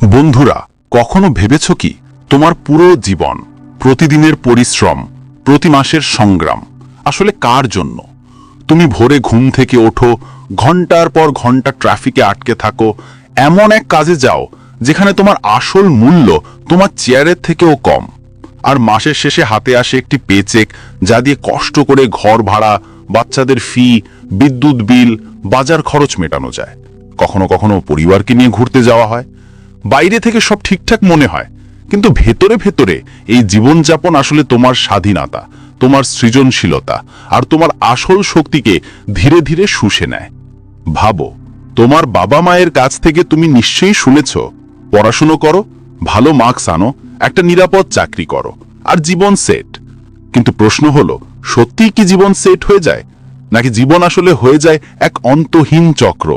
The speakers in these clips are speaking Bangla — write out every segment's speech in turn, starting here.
বন্ধুরা, কখনো ভেবেছ কি? তোমার পুরো জীবন, প্রতিদিনের পরিশ্রম, প্রতি মাসের সংগ্রাম, আসলে কার জন্য? তুমি ভোরে ঘুম থেকে ওঠো, ঘণ্টার পর ঘণ্টা ট্রাফিকে আটকে থাকো, এমন এক কাজে যাও, যেখানে তোমার আসল মূল্য তোমার চেয়ারের থেকেও কম। আর মাসের শেষে হাতে আসে একটি পেচেক, যা দিয়ে কষ্ট করে ঘর ভাড়া, বাচ্চাদের ফি বিদ্যুৎ বিল বাজার খরচ মেটানো যায়। কখনো কখনো পরিবারকে নিয়ে ঘুরতে যাওয়া হয়। বাইরে থেকে সব ঠিকঠাক মনে হয়। কিন্তু ভেতরে ভেতরে এই জীবনযাপন আসলে তোমার স্বাধীনতা, তোমার সৃজনশীলতা আর তোমার আসল শক্তিকে ধীরে ধীরে শুষে নেয়। ভাবো, তোমার বাবা মায়ের কাছ থেকে তুমি নিশ্চয়ই শুনেছ, পড়াশুনো করো, ভালো মার্কস আনো, একটা নিরাপদ চাকরি করো আর জীবন সেট কিন্তু প্রশ্ন হলো, সত্যিই কি জীবন সেট হয়ে যায়? নাকি জীবন আসলে হয়ে যায় এক অন্তহীন চক্র?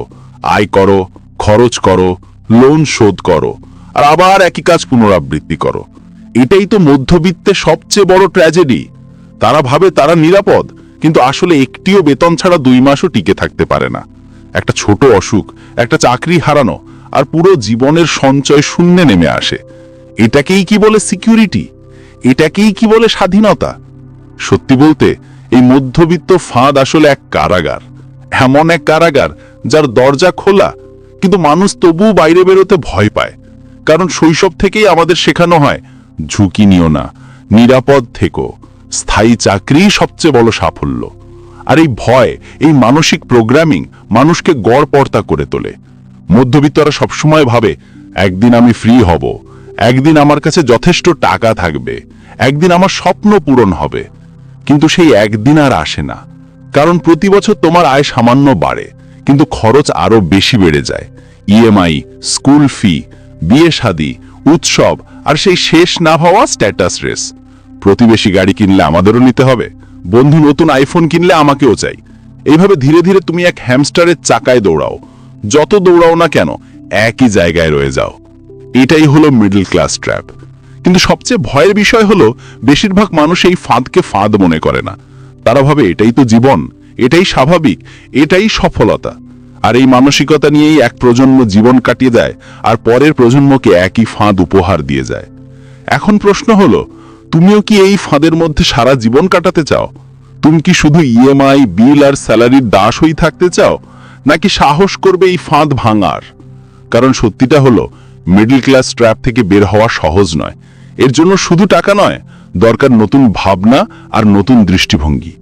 আয় করো, খরচ করো লোন শোধ করো, আর আবার একই কাজ পুনরাবৃত্তি করো। এটাই তো মধ্যবিত্তের সবচেয়ে বড় ট্র্যাজেডি তারা ভাবে তারা নিরাপদ, কিন্তু আসলে একটিও বেতন ছাড়া দুই মাসও টিকে থাকতে পারে না। একটা ছোট অসুখ, একটা চাকরি হারানো, আর পুরো জীবনের সঞ্চয় শূন্যে নেমে আসে। এটাকেই কি বলে সিকিউরিটি এটাকেই কি বলে স্বাধীনতা? সত্যি বলতে, এই মধ্যবিত্ত ফাঁদ আসলে এক কারাগার। এমন এক কারাগার যার দরজা খোলা কিন্তু মানুষ তবুও বাইরে বেরোতে ভয় পায়। কারণ শৈশব থেকেই আমাদের শেখানো হয়, ঝুঁকি নিও না, নিরাপদ থেকো, স্থায়ী চাকরি সবচেয়ে বড় সাফল্য। আর এই ভয়, এই মানসিক প্রোগ্রামিং মানুষকে গড়পর্তা করে তোলে। মধ্যবিত্তরা সবসময় ভাবে, একদিন আমি ফ্রি হব, একদিন আমার কাছে যথেষ্ট টাকা থাকবে, একদিন আমার স্বপ্ন পূরণ হবে। কিন্তু সেই একদিন আর আসে না। কারণ প্রতি বছর তোমার আয় সামান্য বাড়ে। কিন্তু খরচ আরও বেশি বেড়ে যায়। ইএমআই স্কুল ফি বিয়ে শাদী, উৎসব আর সেই শেষ না হওয়া স্ট্যাটাস রেস প্রতিবেশী গাড়ি কিনলে আমাদেরও নিতে হবে। বন্ধু নতুন আইফোন কিনলে আমাকেও চাই। এইভাবে ধীরে ধীরে তুমি এক হ্যামস্টারের চাকায় দৌড়াও। যত দৌড়াও না কেন, একই জায়গায় রয়ে যাও। এটাই হলো মিডল ক্লাস ট্র্যাপ কিন্তু সবচেয়ে ভয়ের বিষয় হলো, বেশিরভাগ মানুষ এই ফাঁদকে ফাঁদ মনে করে না। তারা ভাবে এটাই তো জীবন। এটাই স্বাভাবিক, এটাই সফলতা। আর এই মানসিকতা নিয়েই এক প্রজন্ম জীবন কাটিয়ে দেয়, আর পরের প্রজন্মকে একই ফাঁদ উপহার দিয়ে যায়। এখন প্রশ্ন হলো, তুমিও কি এই ফাঁদের মধ্যে সারা জীবন কাটাতে চাও? তুমি কি শুধু ইএমআই বিল আর স্যালারির দাস হয়ে থাকতে চাও? নাকি সাহস করবে এই ফাঁদ ভাঙার? কারণ সত্যিটা হলো, মিডল ক্লাস ট্র্যাপ থেকে বের হওয়া সহজ নয়। এর জন্য শুধু টাকা নয়, দরকার নতুন ভাবনা আর নতুন দৃষ্টিভঙ্গি।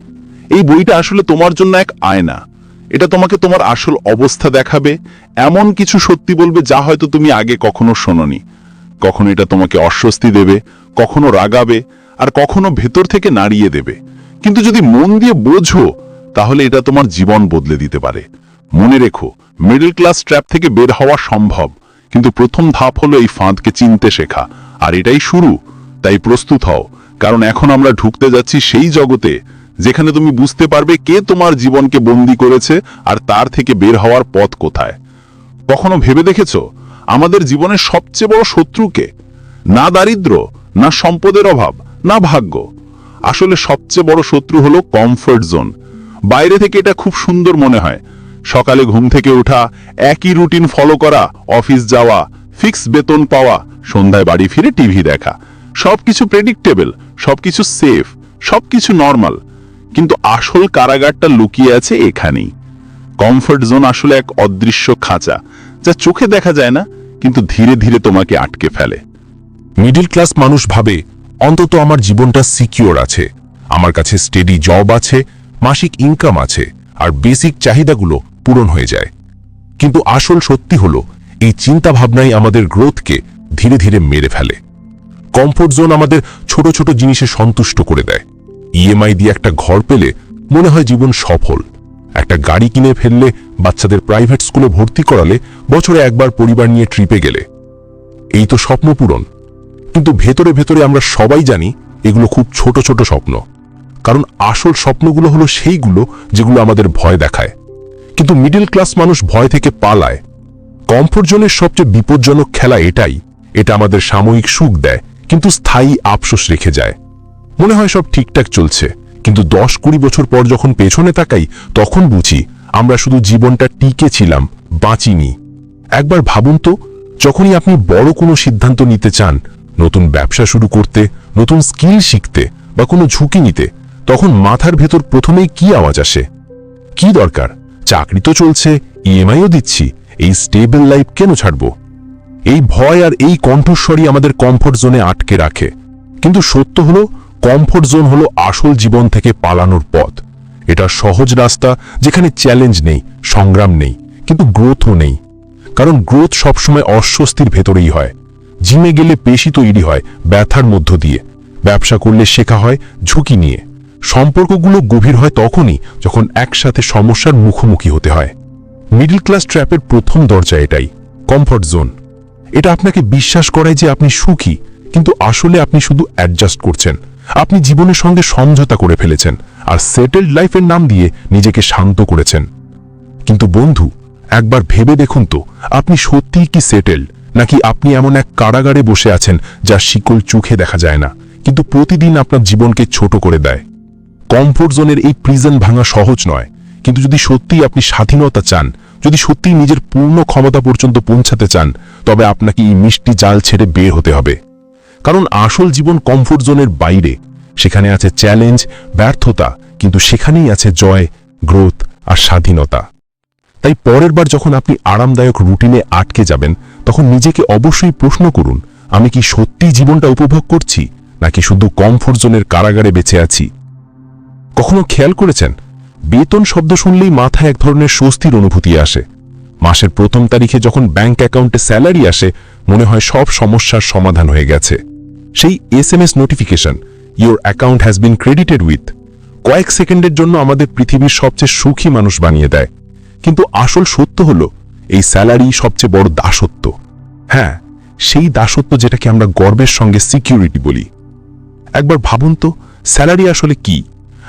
এই বইটা আসলে তোমার জন্য এক আয়না। এটা তোমাকে তোমার আসল অবস্থা দেখাবে। এমন কিছু সত্যি বলবে যা হয়তো তুমি আগে কখনো শোনোনি। কখনো এটা তোমাকে অস্বস্তি দেবে, কখনো রাগাবে, আর কখনো ভেতর থেকে নাড়িয়ে দেবে। কিন্তু যদি মন দিয়ে বোঝো, তাহলে এটা তোমার জীবন বদলে দিতে পারে। মনে রেখো মিডল ক্লাস ট্র্যাপ থেকে বের হওয়া সম্ভব, কিন্তু প্রথম ধাপ হলো এই ফাঁদকে চিনতে শেখা। আর এটাই শুরু, তাই প্রস্তুত হও। কারণ এখন আমরা ঢুকতে যাচ্ছি সেই জগতে যেখানে তুমি বুঝতে পারবে কে তোমার জীবনকে বন্দি করেছে আর তার থেকে বের হওয়ার পথ কোথায়। কখনো ভেবে দেখেছ? আমাদের জীবনের সবচেয়ে বড় শত্রুকে না দারিদ্র, না সম্পদের অভাব, না ভাগ্য। আসলে সবচেয়ে বড় শত্রু হলো কমফর্ট জোন বাইরে থেকে এটা খুব সুন্দর মনে হয়। সকালে ঘুম থেকে ওঠা, একই রুটিন ফলো করা অফিস যাওয়া ফিক্স বেতন পাওয়া, সন্ধ্যায় বাড়ি ফিরে টিভি দেখা। সবকিছু প্রেডিক্টেবল সবকিছু সেফ সবকিছু নর্মাল কিন্তু আসল কারাগারটা লুকিয়ে আছে এখানেই। কমফর্ট জোন আসলে এক অদৃশ্য খাঁচা, যা চোখে দেখা যায় না, কিন্তু ধীরে ধীরে তোমাকে আটকে ফেলে। মিডল ক্লাস মানুষ ভাবে, অন্তত আমার জীবনটা সিকিওর আছে, আমার কাছে স্টেডি জব আছে, মাসিক ইনকাম আছে, আর বেসিক চাহিদাগুলো পূরণ হয়ে যায়। কিন্তু আসল সত্যি হলো, এই চিন্তা ভাবনাই আমাদের গ্রোথকে ধীরে ধীরে মেরে ফেলে। কমফোর্ট জোন আমাদের ছোট ছোট জিনিসে সন্তুষ্ট করে দেয়। ইএমআই দিয়ে একটা ঘর পেলে মনে হয় জীবন সফল। একটা গাড়ি কিনে ফেললে, বাচ্চাদের প্রাইভেট স্কুলে ভর্তি করালে বছরে একবার পরিবার নিয়ে ট্রিপে গেলে। এই তো স্বপ্ন পূরণ। কিন্তু ভেতরে ভেতরে আমরা সবাই জানি এগুলো খুব ছোট ছোট স্বপ্ন। কারণ আসল স্বপ্নগুলো হলো সেইগুলো যেগুলো আমাদের ভয় দেখায়। কিন্তু মিডল ক্লাস মানুষ ভয় থেকে পালায়। কমফোর্ট জোনের সবচেয়ে বিপজ্জনক খেলা এটাই। এটা আমাদের সাময়িক সুখ দেয়, কিন্তু স্থায়ী আফসোস রেখে যায়। মনে হয় সব ঠিকঠাক চলছে। কিন্তু দশ কুড়ি বছর পর যখন পেছনে তাকাই, তখন বুঝি আমরা শুধু জীবনটা টিকে ছিলাম, বাঁচিনি। একবার ভাবুন তো, যখনই আপনি বড় কোনো সিদ্ধান্ত নিতে চান, নতুন ব্যবসা শুরু করতে, নতুন স্কিল শিখতে বা কোনো ঝুঁকি নিতে, তখন মাথার ভেতর প্রথমেই কি আওয়াজ আসে? কি দরকার? চাকরি তো চলছে ইএমআইও দিচ্ছি, এই স্টেবল লাইফ কেন ছাড়ব? এই ভয় আর এই কণ্ঠস্বরই আমাদের কমফোর্ট জোনে আটকে রাখে। কিন্তু সত্য হলো কমফোর্ট জোন হলো আসল জীবন থেকে পালানোর পথ। এটা সহজ রাস্তা, যেখানে চ্যালেঞ্জ নেই, সংগ্রাম নেই, কিন্তু গ্রোথও নেই। কারণ গ্রোথ সবসময় অস্বস্তির ভেতরেই হয়। জিমে গেলে পেশি তৈরি হয় ব্যথার মধ্য দিয়ে। ব্যবসা করলে শেখা হয় ঝুঁকি নিয়ে। সম্পর্কগুলো গভীর হয় তখনই যখন একসাথে সমস্যার মুখোমুখি হতে হয়। মিডল ক্লাস ট্র্যাপের প্রথম দরজা এটাই কমফর্ট জোন এটা আপনাকে বিশ্বাস করায় যে আপনি সুখী, কিন্তু আসলে আপনি শুধু অ্যাডজাস্ট করছেন। আপনি জীবনের সঙ্গে সমঝোতা করে ফেলেছেন আর সেটেলড লাইফের নাম দিয়ে নিজেকে শান্ত করেছেন। কিন্তু বন্ধু, একবার ভেবে দেখুন তো, আপনি সত্যিই কি সেটেলড নাকি আপনি এমন এক কারাগারে বসে আছেন যা শিকল চোখে দেখা যায় না, কিন্তু প্রতিদিন আপনার জীবনকে ছোট করে দেয়? কমফোর্ট জোনের এই প্রিজন ভাঙা সহজ নয়, কিন্তু যদি সত্যিই আপনি স্বাধীনতা চান, যদি সত্যিই নিজের পূর্ণ ক্ষমতা পর্যন্ত পৌঁছাতে চান, তবে আপনাকে এই মিষ্টি জাল ছেড়ে বের হতে হবে। কারণ আসল জীবন কমফোর্ট জোনের বাইরে। সেখানে আছে চ্যালেঞ্জ ব্যর্থতা, কিন্তু সেখানেই আছে জয় গ্রোথ আর স্বাধীনতা। তাই পরের বার যখন আপনি আরামদায়ক রুটিনে আটকে যাবেন, তখন নিজেকে অবশ্যই প্রশ্ন করুন, আমি কি সত্যিই জীবনটা উপভোগ করছি, নাকি শুধু কমফোর্ট জোনের কারাগারে বেঁচে আছি? কখনো খেয়াল করেছেন? বেতন শব্দ শুনলেই মাথায় এক ধরনের স্বস্তির অনুভূতি আসে। মাসের প্রথম তারিখে যখন ব্যাংক অ্যাকাউন্টে স্যালারি আসে, মনে হয় সব সমস্যার সমাধান হয়ে গেছে। সেই S M S notification your account has been credited with কয়েক সেকেন্ডের জন্য আমাদের পৃথিবীর সবচেয়ে সুখী মানুষ বানিয়ে দেয়। কিন্তু আসল সত্য হল, এই স্যালারি সবচেয়ে বড় দাসত্ব। হ্যাঁ সেই দাসত্ব যেটাকে আমরা গর্বের সঙ্গে সিকিউরিটি বলি। একবার ভাবুন তো স্যালারি আসলে কি?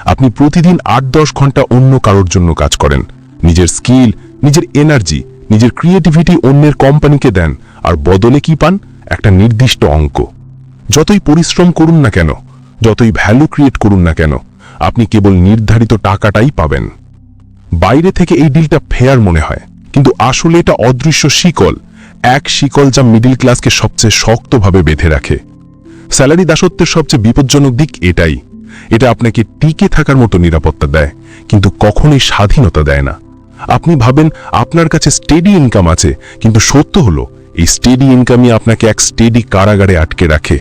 আপনি প্রতিদিন আট দশ ঘণ্টা অন্য কারোর জন্য কাজ করেন। নিজের স্কিল নিজের এনার্জি নিজের ক্রিয়েটিভিটি অন্যের কোম্পানিকে দেন। আর বদলে কি পান? একটা নির্দিষ্ট অঙ্ক। যতই পরিশ্রম করুন না কেন, যতই ভ্যালু ক্রিয়েট করুন না কেন, আপনি কেবল নির্ধারিত টাকাটাই পাবেন। বাইরে থেকে এই ডিলটা ফেয়ার মনে হয়, কিন্তু আসলে এটা অদৃশ্য শিকল, এক শিকল যা মিডিল ক্লাসকে সবচেয়ে শক্তভাবে বেঁধে রাখে। স্যালারি দাসত্বের সবচেয়ে বিপজ্জনক দিক এটাই, এটা আপনাকে টিকে থাকার মতো নিরাপত্তা দেয়, কিন্তু কখনোই স্বাধীনতা দেয় না। আপনি ভাবেন আপনার কাছে স্টেডি ইনকাম আছে, কিন্তু সত্য হলো, এই স্টেডি ইনকামই আপনাকে এক স্টেডি কারাগারে আটকে রাখে।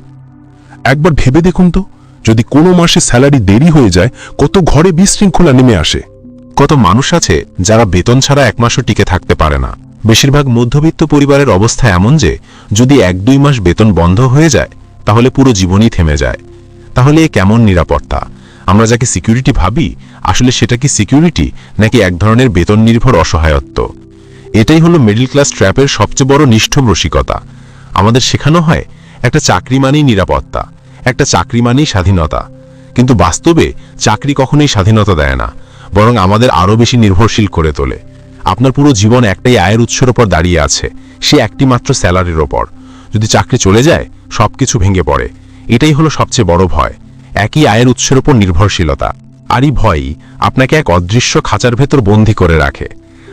একবার ভেবে দেখুন তো, যদি কোনো মাসে স্যালারি দেরি হয়ে যায়, কত ঘরে বিশৃঙ্খলা নেমে আসে। কত মানুষ আছে যারা বেতন ছাড়া এক মাসও টিকে থাকতে পারে না। বেশিরভাগ মধ্যবিত্ত পরিবারের অবস্থা এমন যে, যদি এক দুই মাস বেতন বন্ধ হয়ে যায়, তাহলে পুরো জীবনই থেমে যায়। তাহলে এ কেমন নিরাপত্তা? আমরা যাকে সিকিউরিটি ভাবি, আসলে সেটা কি সিকিউরিটি, নাকি এক ধরনের বেতন নির্ভর অসহায়ত্ব? এটাই হলো মিডল ক্লাস ট্র্যাপের সবচেয়ে বড় নিষ্ঠম রসিকতা। আমাদের শেখানো হয়, একটা চাকরি মানেই নিরাপত্তা। একটা চাকরি মানেই স্বাধীনতা। কিন্তু বাস্তবে চাকরি কখনোই স্বাধীনতা দেয় না, বরং আমাদের আরও বেশি নির্ভরশীল করে তোলে। আপনার পুরো জীবন একটাই আয়ের উৎসের ওপর দাঁড়িয়ে আছে, সে একটি মাত্র স্যালারির ওপর। যদি চাকরি চলে যায়, সবকিছু ভেঙে পড়ে। এটাই হলো সবচেয়ে বড় ভয়, একই আয়ের উৎসের ওপর নির্ভরশীলতা। আর এই ভয়ই আপনাকে এক অদৃশ্য খাঁচার ভেতর বন্দি করে রাখে।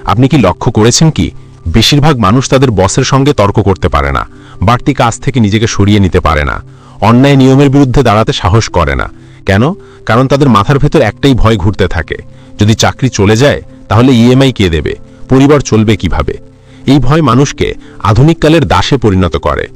আপনি কি লক্ষ্য করেছেন কি, বেশিরভাগ মানুষ তাদের বসের সঙ্গে তর্ক করতে পারে না, বাড়তি কাজ থেকে নিজেকে সরিয়ে নিতে পারে না। অন্যায় নিয়মের বিরুদ্ধে দাঁড়াতে সাহস করে না। কেন? কারণ তাদের মাথার ভেতর একটাই ভয় ঘুরতে থাকে। যদি চাকরি চলে যায়, তাহলে ইএমআই কে দেবে? পরিবার চলবে কীভাবে? এই ভয় মানুষকে আধুনিককালের দাসে পরিণত করে।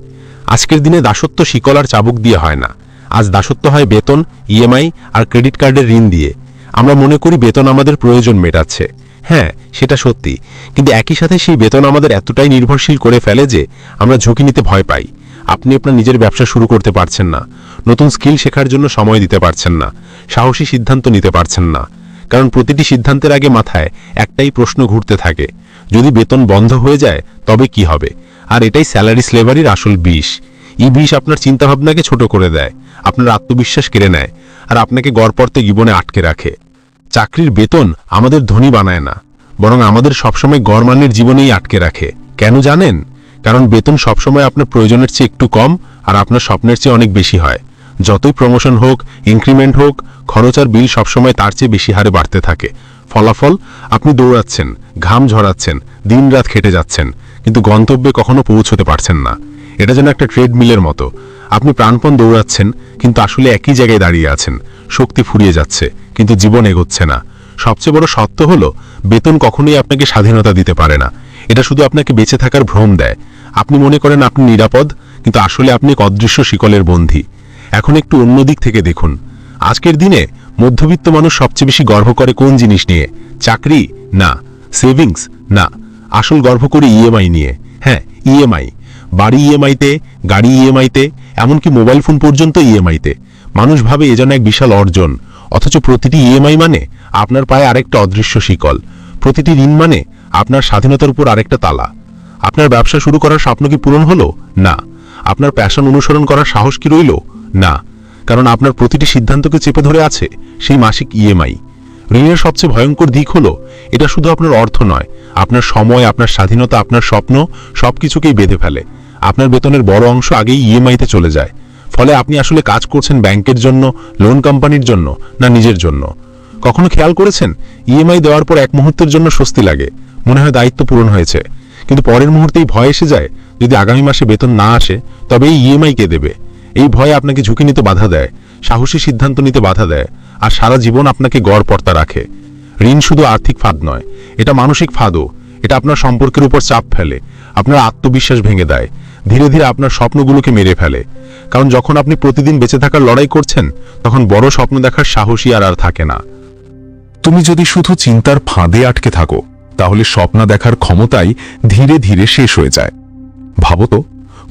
আজকের দিনে দাসত্ব শিকল আর চাবুক দিয়ে হয় না। আজ দাসত্ব হয় বেতন ইএমআই আর ক্রেডিট কার্ডের ঋণ দিয়ে। আমরা মনে করি বেতন আমাদের প্রয়োজন মেটাচ্ছে। হ্যাঁ সেটা সত্যি। কিন্তু একই সাথে সেই বেতন আমাদের এতটাই নির্ভরশীল করে ফেলে যে আমরা ঝুঁকি নিতে ভয় পাই। আপনি আপনার নিজের ব্যবসা শুরু করতে পারছেন না। নতুন স্কিল শেখার জন্য সময় দিতে পারছেন না। সাহসী সিদ্ধান্ত নিতে পারছেন না। কারণ প্রতিটি সিদ্ধান্তের আগে মাথায় একটাই প্রশ্ন ঘুরতে থাকে। যদি বেতন বন্ধ হয়ে যায়, তবে কি হবে? আর এটাই স্যালারি স্লেভারির আসল বিষ। এই বিষ আপনার চিন্তাভাবনাকে ছোট করে দেয়, আপনার আত্মবিশ্বাস কেড়ে নেয়, আর আপনাকে গড়পড়তে জীবনে আটকে রাখে। চাকরির বেতন আমাদের ধনী বানায় না, বরং আমাদের সবসময় গড়মানের জীবনেই আটকে রাখে। কেন জানেন? কারণ বেতন সবসময় আপনার প্রয়োজনের চেয়ে একটু কম আর আপনার স্বপ্নের চেয়ে অনেক বেশি হয়। যতই প্রমোশন হোক ইনক্রিমেন্ট হোক, খরচ আর বিল সবসময় তার চেয়ে বেশি হারে বাড়তে থাকে। ফলাফল, আপনি দৌড়াচ্ছেন, ঘাম ঝরাচ্ছেন, দিনরাত খেটে যাচ্ছেন, কিন্তু গন্তব্যে কখনো পৌঁছতে পারছেন না। এটা যেন একটা ট্রেডমিলের মতো। আপনি প্রাণপণ দৌড়াচ্ছেন, কিন্তু আসলে একই জায়গায় দাঁড়িয়ে আছেন। শক্তি ফুরিয়ে যাচ্ছে, কিন্তু জীবন এগোচ্ছে না। সবচেয়ে বড় সত্য হলো, বেতন কখনোই আপনাকে স্বাধীনতা দিতে পারে না। এটা শুধু আপনাকে বেঁচে থাকার ভ্রম দেয়। আপনি মনে করেন আপনি নিরাপদ, কিন্তু আসলে আপনি এক অদৃশ্য শিকলের বন্ধী। এখন একটু অন্য দিক থেকে দেখুন। আজকের দিনে মধ্যবিত্ত মানুষ সবচেয়ে বেশি গর্ব করে কোন জিনিস নিয়ে? চাকরি? না। সেভিংস? না। আসল গর্ব করে ইএমআই নিয়ে। হ্যাঁ ইএমআই। বাড়ি ইএমআইতে, গাড়ি ইএমআইতে, এমনকি মোবাইল ফোন পর্যন্ত ইএমআইতে। মানুষ ভাবে এ যেন এক বিশাল অর্জন। অথচ প্রতিটি ইএমআই মানে আপনার পায়ে আরেকটা অদৃশ্য শিকল। প্রতিটি ঋণ মানে আপনার স্বাধীনতার উপর আরেকটা তালা। আপনার ব্যবসা শুরু করার স্বপ্ন কি পূরণ হলো? না। আপনার প্যাশন অনুসরণ করার সাহস কি রইল? না। কারণ আপনার প্রতিটি সিদ্ধান্তকে চেপে ধরে আছে সেই মাসিক ইএমআই ঋণের সবচেয়ে ভয়ঙ্কর দিক হলো, এটা শুধু আপনার অর্থ নয়। আপনার সময়, আপনার স্বাধীনতা, আপনার স্বপ্ন সবকিছুকেই বেঁধে ফেলে। আপনার বেতনের বড় অংশ আগেই ইএমআইতে চলে যায়। ফলে আপনি আসলে কাজ করছেন ব্যাংকের জন্য লোন কোম্পানির জন্য, না নিজের জন্য। কখনো খেয়াল করেছেন? ইএমআই দেওয়ার পর এক মুহূর্তের জন্য স্বস্তি লাগে। মনে হয় দায়িত্ব পূরণ হয়েছে। কিন্তু পরের মুহূর্তেই ভয় এসে যায় যদি আগামী মাসে বেতন না আসে, তবে এই ইএমআই কে দেবে। এই ভয় আপনাকে ঝুঁকি নিতে বাধা দেয়, সাহসী সিদ্ধান্ত নিতে বাধা দেয়, আর সারা জীবন আপনাকে গড় পর্তা রাখে। ঋণ শুধু আর্থিক ফাঁদ নয়, এটা মানসিক ফাঁদও। এটা আপনার সম্পর্কের উপর চাপ ফেলে, আপনার আত্মবিশ্বাস ভেঙে দেয়, ধীরে ধীরে আপনার স্বপ্নগুলোকে মেরে ফেলে। কারণ যখন আপনি প্রতিদিন বেঁচে থাকার লড়াই করছেন, তখন বড় স্বপ্ন দেখার সাহসী আর আর থাকে না। তুমি যদি শুধু চিন্তার ফাঁদে আটকে থাকো তাহলে স্বপ্ন দেখার ক্ষমতাই ধীরে ধীরে শেষ হয়ে যায়। ভাবো তো,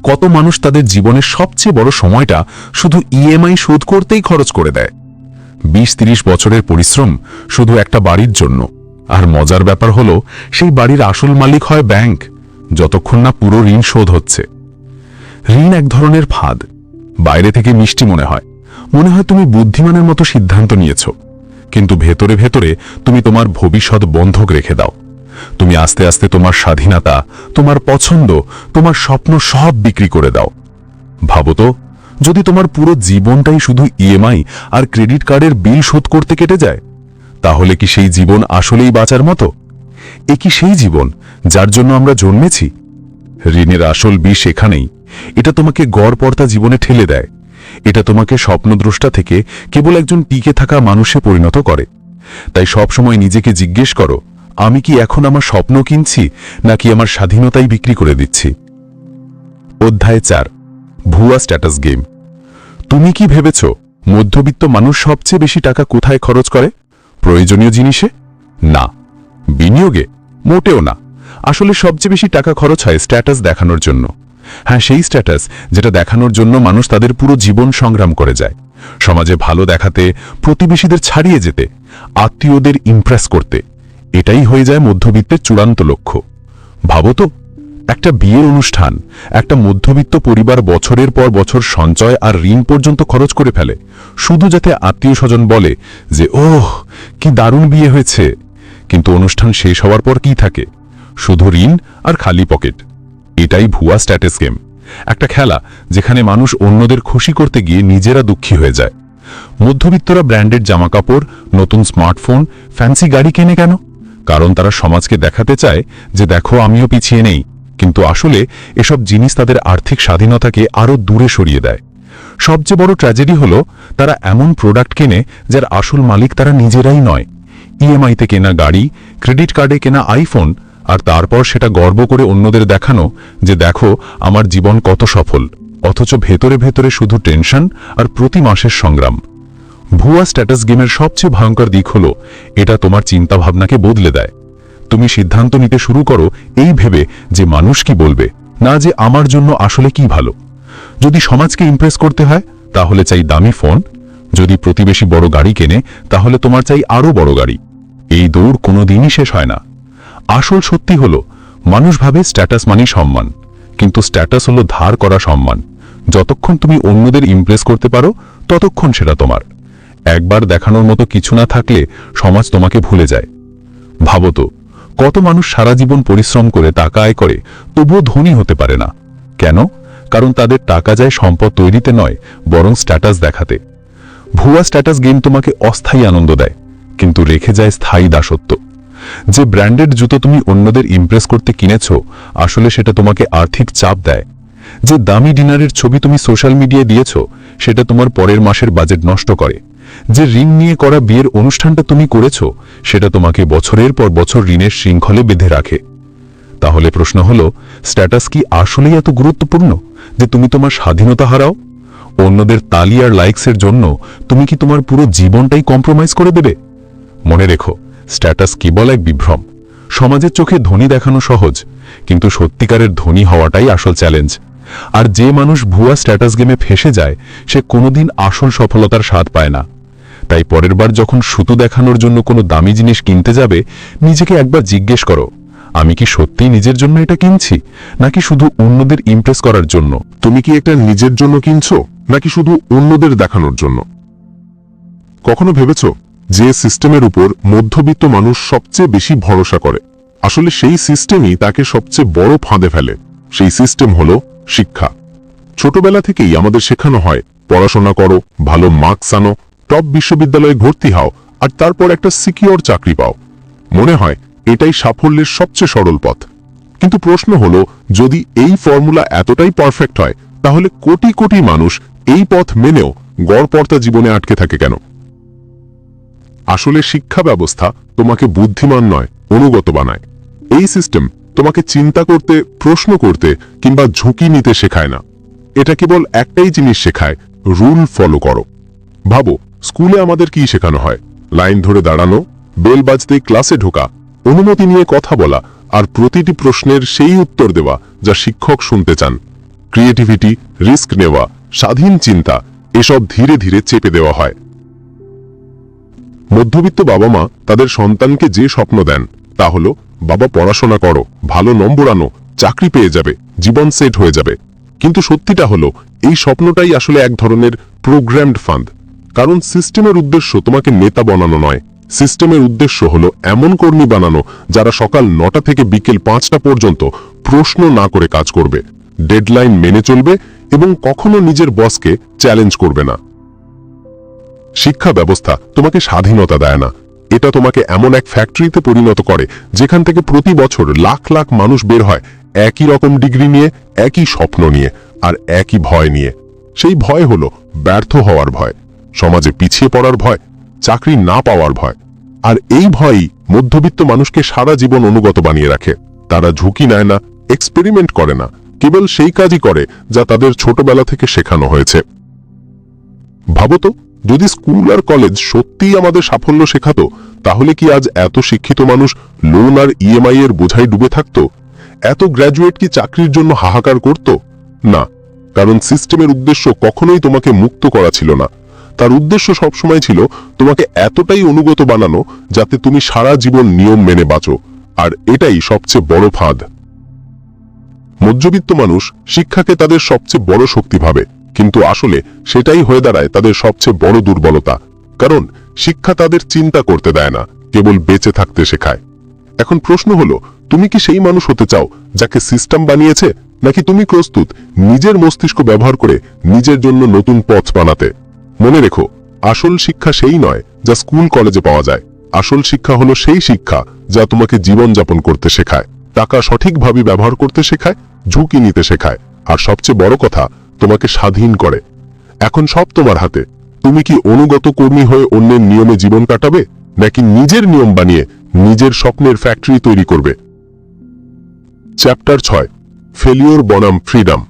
কত মানুষ তাদের জীবনের সবচেয়ে বড় সময়টা শুধু ইএমআই শোধ করতেই খরচ করে দেয়। বিশ তিরিশ বছরের পরিশ্রম শুধু একটা বাড়ির জন্য। আর মজার ব্যাপার হলো, সেই বাড়ির আসল মালিক হয় ব্যাংক, যতক্ষণ না পুরো ঋণ শোধ হচ্ছে। ঋণ এক ধরনের ফাঁদ, বাইরে থেকে মিষ্টি মনে হয়। মনে হয় তুমি বুদ্ধিমানের মতো সিদ্ধান্ত নিয়েছ। কিন্তু ভেতরে ভেতরে তুমি তোমার ভবিষ্যৎ বন্ধক রেখে দাও। তুমি আস্তে আস্তে তোমার স্বাধীনতা, তোমার পছন্দ, তোমার স্বপ্ন সব বিক্রি করে দাও। ভাবো তো, যদি তোমার পুরো জীবনটাই শুধু ইএমআই আর ক্রেডিট কার্ডের বিল শোধ করতে কেটে যায়, তাহলে কি সেই জীবন আসলেই বাঁচার মতো? এ কি সেই জীবন যার জন্য আমরা জন্মেছি? ঋণের আসল বিষ এখানেই। এটা তোমাকে গড়পর্তা জীবনে ঠেলে দেয়। এটা তোমাকে স্বপ্নদ্রষ্টা থেকে কেবল একজন টিকে থাকা মানুষে পরিণত করে। তাই সবসময় নিজেকে জিজ্ঞেস করো আমি কি এখন আমার স্বপ্ন কিনছি, নাকি আমার স্বাধীনতাই বিক্রি করে দিচ্ছি? অধ্যায় চার, ভুয়া স্ট্যাটাস গেম তুমি কি ভেবেছ, মধ্যবিত্ত মানুষ সবচেয়ে বেশি টাকা কোথায় খরচ করে? প্রয়োজনীয় জিনিসে? না। বিনিয়োগে? মোটেও না। আসলে সবচেয়ে বেশি টাকা খরচ হয় স্ট্যাটাস দেখানোর জন্য। হ্যাঁ সেই স্ট্যাটাস যেটা দেখানোর জন্য মানুষ তাদের পুরো জীবন সংগ্রাম করে যায়। সমাজে ভালো দেখাতে, প্রতিবেশীদের ছাড়িয়ে যেতে, আত্মীয়দের ইমপ্রেস করতে। এটাই হয়ে যায় মধ্যবিত্তের চূড়ান্ত লক্ষ্য। ভাবো তো, একটা বিয়ের অনুষ্ঠান, একটা মধ্যবিত্ত পরিবার বছরের পর বছর সঞ্চয় আর ঋণ পর্যন্ত খরচ করে ফেলে, শুধু যাতে আত্মীয় স্বজন বলে যে, ওহ, কি দারুণ বিয়ে হয়েছে। কিন্তু অনুষ্ঠান শেষ হওয়ার পর কি থাকে? শুধু ঋণ আর খালি পকেট। এটাই ভুয়া স্ট্যাটাস গেম একটা খেলা যেখানে মানুষ অন্যদের খুশি করতে গিয়ে নিজেরা দুঃখী হয়ে যায়। মধ্যবিত্তরা ব্র্যান্ডেড জামাকাপড়, নতুন স্মার্টফোন ফ্যান্সি গাড়ি কেনে কেন? কারণ তারা সমাজকে দেখাতে চায় যে দেখো আমিও পিছিয়ে নেই। কিন্তু আসলে এসব জিনিস তাদের আর্থিক স্বাধীনতাকে আরও দূরে সরিয়ে দেয়। সবচেয়ে বড় ট্র্যাজেডি হলো তারা এমন প্রোডাক্ট কেনে যার আসল মালিক তারা নিজেরাই নয়। ইএমআইতে কেনা গাড়ি, ক্রেডিট কার্ডে কেনা আইফোন, আর তারপর সেটা গর্ব করে অন্যদের দেখানো যে দেখো, আমার জীবন কত সফল। অথচ ভেতরে ভেতরে শুধু টেনশন আর প্রতি মাসের সংগ্রাম। ভুয়া স্ট্যাটাস গেমের সবচেয়ে ভয়ঙ্কর দিক হল, এটা তোমার চিন্তাভাবনাকে বদলে দেয়। তুমি সিদ্ধান্ত নিতে শুরু করো এই ভেবে যে মানুষ কি বলবে, না যে আমার জন্য আসলে কি ভালো। যদি সমাজকে ইমপ্রেস করতে হয়, তাহলে চাই দামি ফোন যদি প্রতিবেশী বড় গাড়ি কেনে, তাহলে তোমার চাই আরও বড় গাড়ি। এই দৌড় কোনোদিনই শেষ হয় না। আসল সত্যি হল, মানুষ ভাবে স্ট্যাটাস মানি সম্মান। কিন্তু স্ট্যাটাস হলো ধার করা সম্মান। যতক্ষণ তুমি অন্যদের ইমপ্রেস করতে পারো, ততক্ষণ সেটা তোমার। একবার দেখানোর মতো কিছু না থাকলে সমাজ তোমাকে ভুলে যায়। ভাবো কত মানুষ সারা জীবন পরিশ্রম করে টাকা আয় করে, তবুও ধনী হতে পারে না। কেন? কারণ তাদের টাকা যায় সম্পদ তৈরিতে নয়, বরং স্ট্যাটাস দেখাতে। ভুয়া স্ট্যাটাস গেম তোমাকে অস্থায়ী আনন্দ দেয়, কিন্তু রেখে যায় স্থায়ী দাসত্ব। যে ব্র্যান্ডেড জুতো তুমি অন্যদের ইমপ্রেস করতে কিনেছ, আসলে সেটা তোমাকে আর্থিক চাপ দেয়। যে দামি ডিনারের ছবি তুমি সোশ্যাল মিডিয়ায় দিয়েছ সেটা তোমার পরের মাসের বাজেট নষ্ট করে। যে ঋণ নিয়ে করা বিয়ের অনুষ্ঠানটা তুমি করেছ, সেটা তোমাকে বছরের পর বছর ঋণের শৃঙ্খলে বেঁধে রাখে। তাহলে প্রশ্ন হলো স্ট্যাটাস কি আসলেই এত গুরুত্বপূর্ণ? যে তুমি তোমার স্বাধীনতা হারাও? অন্যদের তালি আর লাইকসের জন্য তুমি কি তোমার পুরো জীবনটাই কম্প্রোমাইজ করে দেবে? মনে রেখো স্ট্যাটাস কেবল এক বিভ্রম। সমাজের চোখে ধনী দেখানো সহজ, কিন্তু সত্যিকারের ধনী হওয়াটাই আসল চ্যালেঞ্জ আর যে মানুষ ভুয়া স্ট্যাটাস গেমে ফেসে যায়, সে কোনোদিন আসল সফলতার স্বাদ পায় না। তাই পরের বার যখন সুতো দেখানোর জন্য কোনো দামি জিনিস কিনতে যাবে, নিজেকে একবার জিজ্ঞেস করো, আমি কি সত্যিই নিজের জন্য এটা কিনছি? নাকি শুধু অন্যদের ইমপ্রেস করার জন্য? তুমি কি একটা নিজের জন্য কিনছো? নাকি শুধু অন্যদের দেখানোর জন্য? কখনো ভেবেছ যে সিস্টেমের উপর মধ্যবিত্ত মানুষ সবচেয়ে বেশি ভরসা করে? আসলে সেই সিস্টেমই তাকে সবচেয়ে বড় ফাঁদে ফেলে। সেই সিস্টেম হলো শিক্ষা। ছোটবেলা থেকেই আমাদের শেখানো হয়, পড়াশোনা করো, ভালো মার্কস আনো টপ বিশ্ববিদ্যালয়ে ভর্তি হও, আর তারপর একটা সিকিওর চাকরি পাও। মনে হয় এটাই সাফল্যের সবচেয়ে সরল পথ। কিন্তু প্রশ্ন হলো, যদি এই ফর্মুলা এতটাই পারফেক্ট হয়, তাহলে কোটি কোটি মানুষ এই পথ মেনেও গড়পর্তা জীবনে আটকে থাকে কেন? আসলে শিক্ষা ব্যবস্থা তোমাকে বুদ্ধিমান নয়, অনুগত বানায়। এই সিস্টেম তোমাকে চিন্তা করতে, প্রশ্ন করতে কিংবা ঝুঁকি নিতে শেখায় না। এটা কেবল একটাই জিনিস শেখায়, রুল ফলো করো। ভাবো, স্কুলে আমাদের কি শেখানো হয়? লাইন ধরে দাঁড়ানো, বেল বাজতেই ক্লাসে ঢোকা, অনুমতি নিয়ে কথা বলা আর প্রতিটি প্রশ্নের সেই উত্তর দেওয়া যা শিক্ষক শুনতে চান। ক্রিয়েটিভিটি, রিস্ক নেওয়া, স্বাধীন চিন্তা, এসব ধীরে ধীরে চেপে দেওয়া হয়। মধ্যবিত্ত বাবা মা তাদের সন্তানকে যে স্বপ্ন দেন তা হলো, বাবা পড়াশোনা করো, ভালো নম্বর আনো, চাকরি পেয়ে যাবে, জীবন সেট হয়ে যাবে। কিন্তু সত্যিটা হলো, এই স্বপ্নটাই আসলে এক ধরনের প্রোগ্রামড ফান্ড কারণ সিস্টেমের উদ্দেশ্য তোমাকে নেতা বানানো নয়। সিস্টেমের উদ্দেশ্য হলো এমন কর্মী বানানো, যারা সকাল নটা থেকে বিকেল পাঁচটা পর্যন্ত প্রশ্ন না করে কাজ করবে ডেডলাইন মেনে চলবে এবং কখনো নিজের বসকে চ্যালেঞ্জ করবে না। শিক্ষা ব্যবস্থা তোমাকে স্বাধীনতা দেয় না। এটা তোমাকে এমন এক ফ্যাক্টরিতে পরিণত করে, যেখান থেকে প্রতি বছর লাখ লাখ মানুষ বের হয় একই রকম ডিগ্রি নিয়ে, একই স্বপ্ন নিয়ে, আর একই ভয় নিয়ে। সেই ভয় হলো ব্যর্থ হওয়ার ভয়, সমাজে পিছিয়ে পড়ার ভয়, চাকরি না পাওয়ার ভয়। আর এই ভয়ই মধ্যবিত্ত মানুষকে সারা জীবন অনুগত বানিয়ে রাখে। তারা ঝুঁকি নেয় না এক্সপেরিমেন্ট করে না, কেবল সেই কাজই করে যা তাদের ছোটবেলা থেকে শেখানো হয়েছে। ভাবতো যদি স্কুল আর কলেজ সত্যিই আমাদের সাফল্য শেখাতো, তাহলে কি আজ এত শিক্ষিত মানুষ লোন আর ইএমআই এর বোঝাই ডুবে থাকতো? এত গ্র্যাজুয়েট কি চাকরির জন্য হাহাকার করত? না, কারণ সিস্টেমের উদ্দেশ্য কখনোই তোমাকে মুক্ত করা ছিল না। তার উদ্দেশ্য সবসময় ছিল তোমাকে এতটাই অনুগত বানানো যাতে তুমি সারা জীবন নিয়ম মেনে বাঁচো, আর এটাই সবচেয়ে বড় ফাঁদ। মধ্যবিত্ত মানুষ শিক্ষাকে তাদের সবচেয়ে বড় শক্তি ভাবে। কিন্তু আসলে সেটাই হয়ে দাঁড়ায় তাদের সবচেয়ে বড় দুর্বলতা। কারণ শিক্ষা তাদের চিন্তা করতে দেয় না, কেবল বেঁচে থাকতে শেখায়। এখন প্রশ্ন হলো, তুমি কি সেই মানুষ হতে চাও যাকে সিস্টেম বানিয়েছে, নাকি তুমি প্রস্তুত নিজের মস্তিষ্ক ব্যবহার করে নিজের জন্য নতুন পথ বানাতে? মনে রেখো, আসল শিক্ষা সেই নয় যা স্কুল কলেজে পাওয়া যায়। আসল শিক্ষা হলো সেই শিক্ষা যা তোমাকে জীবন যাপন করতে শেখায়। টাকা সঠিকভাবে ব্যবহার করতে শেখায়, ঝুঁকি নিতে শেখায়। আর সবচেয়ে বড় কথা তোমাকে স্বাধীন করে। এখন সব তোমার হাতে। তুমি কি অনুগত কর্মী হয়ে অন্যের নিয়মে জীবন কাটাবে, নাকি নিজের নিয়ম বানিয়ে নিজের স্বপ্নের ফ্যাক্টরি তৈরি করবে? চ্যাপ্টার ছয় ফেলিওর বনাম ফ্রিডম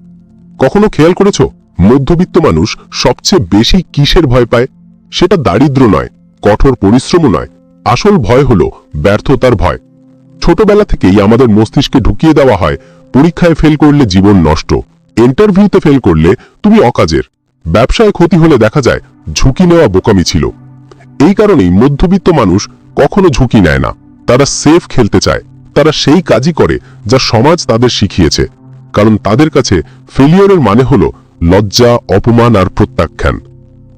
কখনো খেয়াল করেছ? মধ্যবিত্ত মানুষ সবচেয়ে বেশি কিসের ভয় পায়? সেটা দারিদ্র নয়, কঠোর পরিশ্রমও নয়। আসল ভয় হল ব্যর্থতার ভয়। ছোটবেলা থেকেই আমাদের মস্তিষ্কে ঢুকিয়ে দেওয়া হয়, পরীক্ষায় ফেল করলে জীবন নষ্ট। ইন্টারভিউতে ফেল করলে তুমি অকাজের। ব্যবসায় ক্ষতি হলে দেখা যায় ঝুঁকি নেওয়া বোকামি ছিল। এই কারণেই মধ্যবিত্ত মানুষ কখনো ঝুঁকি নেয় না। তারা সেফ খেলতে চায়। তারা সেই কাজই করে যা সমাজ তাদের শিখিয়েছে। কারণ তাদের কাছে ফেলিওরের মানে হল লজ্জা, অপমান আর প্রত্যাখ্যান।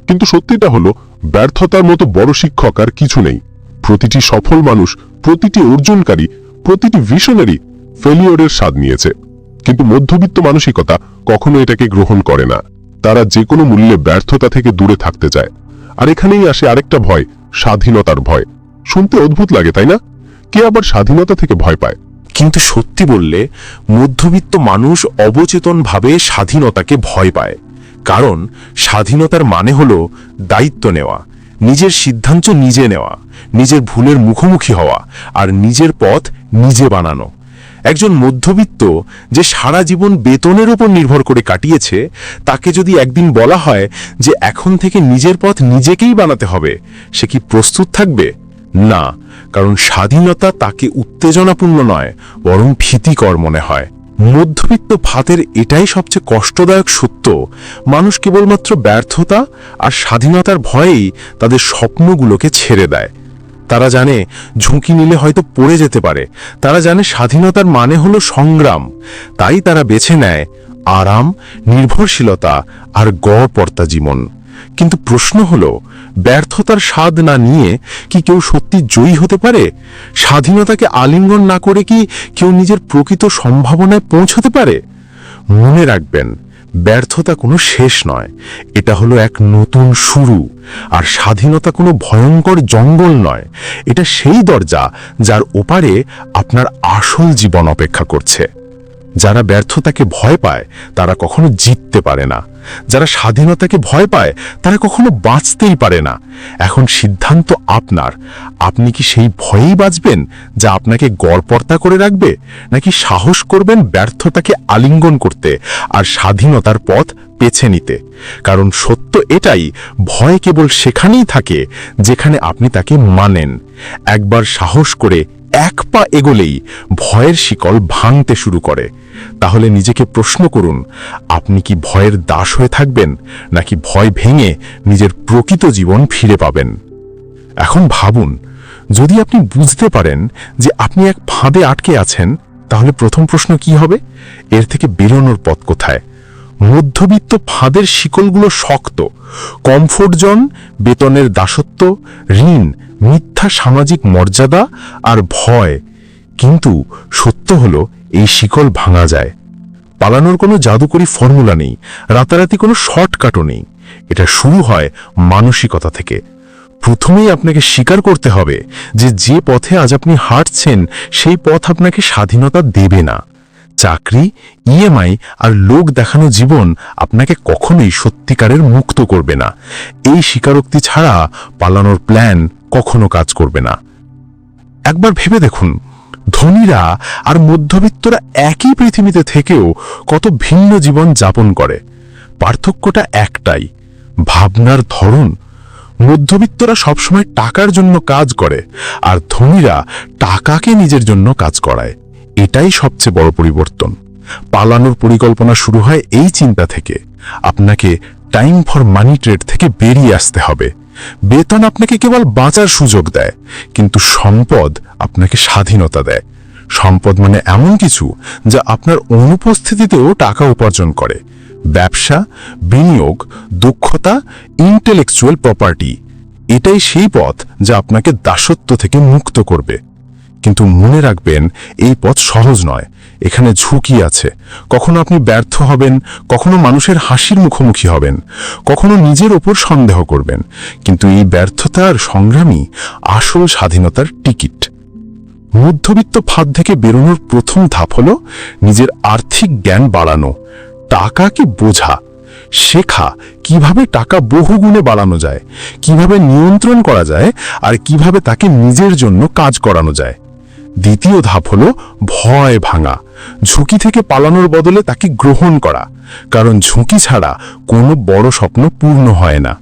কিন্তু সত্যিটা হলো, ব্যর্থতার মতো বড় শিক্ষক আর কিছু নেই। প্রতিটি সফল মানুষ, প্রতিটি অর্জনকারী, প্রতিটি ভিশনারি ফেলিওরের স্বাদ নিয়েছে। কিন্তু মধ্যবিত্ত মানসিকতা কখনো এটাকে গ্রহণ করে না। তারা যে কোনো মূল্যে ব্যর্থতা থেকে দূরে থাকতে চায়। আর এখানেই আসে আরেকটা ভয়, স্বাধীনতার ভয়। শুনতে অদ্ভুত লাগে, তাই না? কে আবার স্বাধীনতা থেকে ভয় পায়? কিন্তু সত্যি বললে, মধ্যবিত্ত মানুষ অবচেতনভাবে স্বাধীনতাকে ভয় পায়। কারণ স্বাধীনতার মানে হল দায়িত্ব নেওয়া, নিজের সিদ্ধান্ত নিজে নেওয়া, নিজের ভুলের মুখোমুখি হওয়া, আর নিজের পথ নিজে বানানো। একজন মধ্যবিত্ত যে সারা জীবন বেতনের উপর নির্ভর করে কাটিয়েছে, তাকে যদি একদিন বলা হয় যে এখন থেকে নিজের পথ নিজেকেই বানাতে হবে, সে কি প্রস্তুত থাকবে? না, কারণ স্বাধীনতা তাকে উত্তেজনাপূর্ণ নয়, বরং ভীতিকর মনে হয়। মধ্যবিত্ত ভাতের এটাই সবচেয়ে কষ্টদায়ক সত্য, মানুষ কেবলমাত্র ব্যর্থতা আর স্বাধীনতার ভয়েই তাদের স্বপ্নগুলোকে ছেড়ে দেয়। তারা জানে ঝুঁকি নিলে হয়তো পড়ে যেতে পারে। তারা জানে স্বাধীনতার মানে হলো সংগ্রাম। তাই তারা বেছে নেয় আরাম, নির্ভরশীলতা আর গড়পর্তা জীবন। কিন্তু প্রশ্ন হলো, ব্যর্থতার স্বাদ না নিয়ে কি কেউ সত্যি জয়ী হতে পারে? স্বাধীনতাকে আলিঙ্গন না করে কি কেউ নিজের প্রকৃত সম্ভাবনায় পৌঁছতে পারে? মনে রাখবেন ব্যর্থতা কোনো শেষ নয়। এটা হলো এক নতুন শুরু। আর স্বাধীনতা কোনো ভয়ঙ্কর জঙ্গল নয়। এটা সেই দরজা যার ওপারে আপনার আসল জীবন অপেক্ষা করছে। যারা ব্যর্থতাকে ভয় পায়, তারা কখনো জিততে পারে না। যারা স্বাধীনতাকে ভয় পায়, তারা কখনো বাঁচতেই পারে না। এখন সিদ্ধান্ত আপনার। আপনি কি সেই ভয়েই বাঁচবেন, যা আপনাকে গড়পর্তা করে রাখবে, নাকি সাহস করবেন ব্যর্থতাকে আলিঙ্গন করতে আর স্বাধীনতার পথ বেছে নিতে? কারণ সত্য এটাই, ভয় কেবল সেখানেই থাকে, যেখানে আপনি তাকে মানেন। একবার সাহস করে এক পা এগোলেই ভয়ের শিকল ভাঙতে শুরু করে। তাহলে নিজেকে প্রশ্ন করুন, আপনি কি ভয়ের দাস হয়ে থাকবেন, নাকি ভয় ভেঙে নিজের প্রকৃত জীবন ফিরে পাবেন? এখন ভাবুন, যদি আপনি বুঝতে পারেন যে আপনি এক ফাঁদে আটকে আছেন, তাহলে প্রথম প্রশ্ন কি হবে? এর থেকে বেরোনোর পথ কোথায়? মধ্যবিত্ত ফাঁদের শিকলগুলো শক্ত। কমফোর্ট জোন, বেতনের দাসত্ব, ঋণ, মিথ্যা সামাজিক মর্যাদা আর ভয়। কিন্তু সত্য হলো, এই শিকল ভাঙা যায়। পালানোর কোনো জাদুকরি ফর্মুলা নেই, রাতারাতি কোনো শর্টকাটও নেই। এটা শুরু হয় মানসিকতা থেকে। প্রথমেই আপনাকে স্বীকার করতে হবে যে যে পথে আজ আপনি হাঁটছেন, সেই পথ আপনাকে স্বাধীনতা দেবে না। চাকরি ইএমআই আর লোক দেখানো জীবন আপনাকে কখনোই সত্যিকারের মুক্ত করবে না। এই স্বীকারোক্তি ছাড়া পালানোর প্ল্যান কখনো কাজ করবে না। একবার ভেবে দেখুন, ধনীরা আর মধ্যবিত্তরা একই পৃথিবীতে থেকেও কত ভিন্ন জীবন যাপন করে। পার্থক্যটা একটাই, ভাবনার ধরন। মধ্যবিত্তরা সবসময় টাকার জন্য কাজ করে আর ধনীরা টাকাকে নিজের জন্য কাজ করায়। এটাই সবচেয়ে বড় পরিবর্তন। পালানোর পরিকল্পনা শুরু হয় এই চিন্তা থেকে। আপনাকে টাইম ফর মানি ট্রেড থেকে বেরিয়ে আসতে হবে। বেতন আপনাকে কেবল বাঁচার সুযোগ দেয়, কিন্তু সম্পদ আপনাকে স্বাধীনতা দেয়। সম্পদ মানে এমন কিছু যা আপনার অনুপস্থিতিতেও টাকা উপার্জন করে। ব্যবসা, বিনিয়োগ, দক্ষতা ইন্টেলেকচুয়াল প্রপার্টি এটাই সেই পথ যা আপনাকে দাসত্ব থেকে মুক্ত করবে। কিন্তু মনে রাখবেন, এই পথ সহজ নয়। এখানে ঝুঁকি আছে। কখনো আপনি ব্যর্থ হবেন, কখনো মানুষের হাসির মুখোমুখি হবেন, কখনো নিজের ওপর সন্দেহ করবেন। কিন্তু এই ব্যর্থতার সংগ্রামী আসল স্বাধীনতার টিকিট। মধ্যবিত্ত ফাঁদ থেকে বেরোনোর প্রথম ধাপ হল নিজের আর্থিক জ্ঞান বাড়ানো। টাকা কি বোঝা? শেখা, কীভাবে টাকা বহুগুণে বাড়ানো যায়? কীভাবে নিয়ন্ত্রণ করা যায়? আর কীভাবে তাকে নিজের জন্য কাজ করানো যায়? দ্বিতীয় ধাপ হল ভয় ভাঙা। ঝুঁকি থেকে পালানোর বদলে তাকে গ্রহণ করা। কারণ ঝুঁকি ছাড়া কোনো বড় স্বপ্ন পূর্ণ হয় না।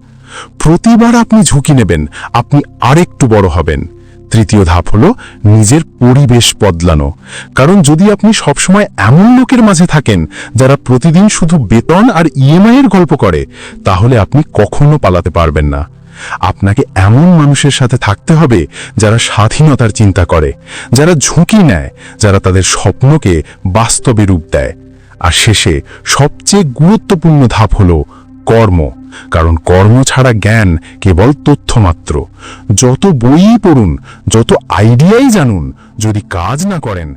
প্রতিবার আপনি ঝুঁকি নেবেন, আপনি আরেকটু বড় হবেন। তৃতীয় ধাপ হলো নিজের পরিবেশ বদলানো। কারণ যদি আপনি সবসময় এমন লোকের মাঝে থাকেন যারা প্রতিদিন শুধু বেতন আর ইএমআই এর গল্প করে, তাহলে আপনি কখনো পালাতে পারবেন না। আপনাকে এমন মানুষের সাথে থাকতে হবে যারা স্বাধীনতার চিন্তা করে, যারা ঝুঁকি নেয়, যারা তাদের স্বপ্নকে বাস্তবে রূপ দেয়। আর শেষে সবচেয়ে গুরুত্বপূর্ণ ধাপ হলো কর্ম। কারণ কর্ম ছাড়া জ্ঞান কেবল তথ্য মাত্র যত বই পড়ুন, যত আইডিয়াই জানুন, যদি কাজ না করেন